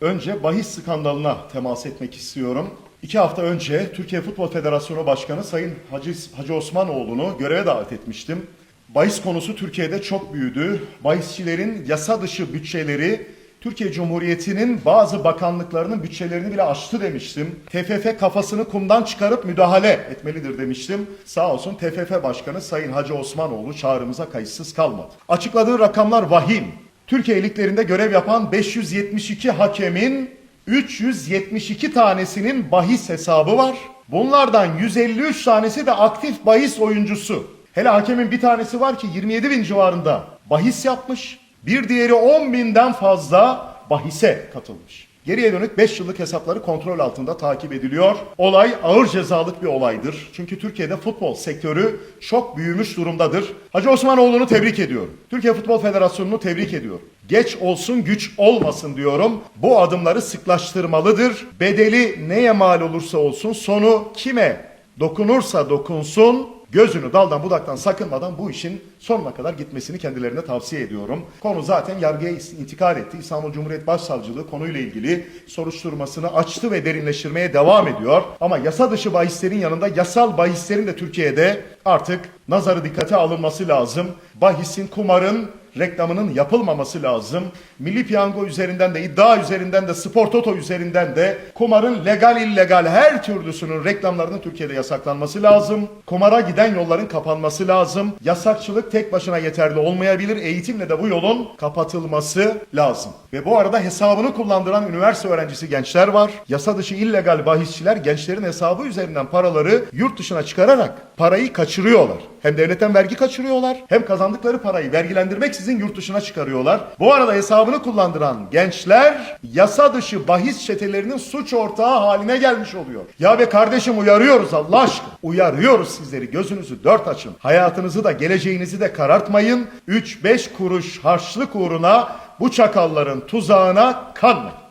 Önce bahis skandalına temas etmek istiyorum. İki hafta önce Türkiye Futbol Federasyonu Başkanı Sayın Hacı, Hacı Osmanoğlu'nu göreve davet etmiştim. Bahis konusu Türkiye'de çok büyüdü. Bahisçilerin yasa dışı bütçeleri Türkiye Cumhuriyeti'nin bazı bakanlıklarının bütçelerini bile aştı demiştim. TFF kafasını kumdan çıkarıp müdahale etmelidir demiştim. Sağ olsun TFF Başkanı Sayın Hacı Osmanoğlu çağrımıza kayıtsız kalmadı. Açıkladığı rakamlar vahim. Türkiye liglerinde görev yapan 572 hakemin 372 tanesinin bahis hesabı var. Bunlardan 153 tanesi de aktif bahis oyuncusu. Hele hakemin bir tanesi var ki 27 bin civarında bahis yapmış. Bir diğeri 10 binden fazla bahise katılmış. Geriye dönük 5 yıllık hesapları kontrol altında takip ediliyor. Olay ağır cezalık bir olaydır. Çünkü Türkiye'de futbol sektörü çok büyümüş durumdadır. Hacı Osmanoğlu'nu tebrik ediyorum. Türkiye Futbol Federasyonu'nu tebrik ediyorum. Geç olsun güç olmasın diyorum. Bu adımları sıklaştırmalıdır. Bedeli neye mal olursa olsun sonu kime dokunursa dokunsun gözünü daldan budaktan sakınmadan bu işin sonuna kadar gitmesini kendilerine tavsiye ediyorum. Konu zaten yargıya intikal etti. İstanbul Cumhuriyet Başsavcılığı konuyla ilgili soruşturmasını açtı ve derinleştirmeye devam ediyor. Ama yasa dışı bahislerin yanında yasal bahislerin de Türkiye'de artık nazarı dikkate alınması lazım. Bahisin, kumarın reklamının yapılmaması lazım. Milli piyango üzerinden de iddia üzerinden de spor toto üzerinden de kumarın legal illegal her türlüsünün reklamlarının Türkiye'de yasaklanması lazım. Kumara giden yolların kapanması lazım. Yasakçılık tek başına yeterli olmayabilir. Eğitimle de bu yolun kapatılması lazım. Ve bu arada hesabını kullandıran üniversite öğrencisi gençler var. Yasa dışı illegal bahisçiler gençlerin hesabı üzerinden paraları yurt dışına çıkararak parayı kaçırıyorlar. Hem devletten vergi kaçırıyorlar hem kazandıkları parayı vergilendirmek sizin yurt dışına çıkarıyorlar. Bu arada hesabını kullandıran gençler yasa dışı bahis çetelerinin suç ortağı haline gelmiş oluyor. Ya be kardeşim uyarıyoruz Allah aşkına. Uyarıyoruz sizleri gözünüzü dört açın. Hayatınızı da geleceğinizi de karartmayın. 3-5 kuruş harçlık uğruna bu çakalların tuzağına kanmayın.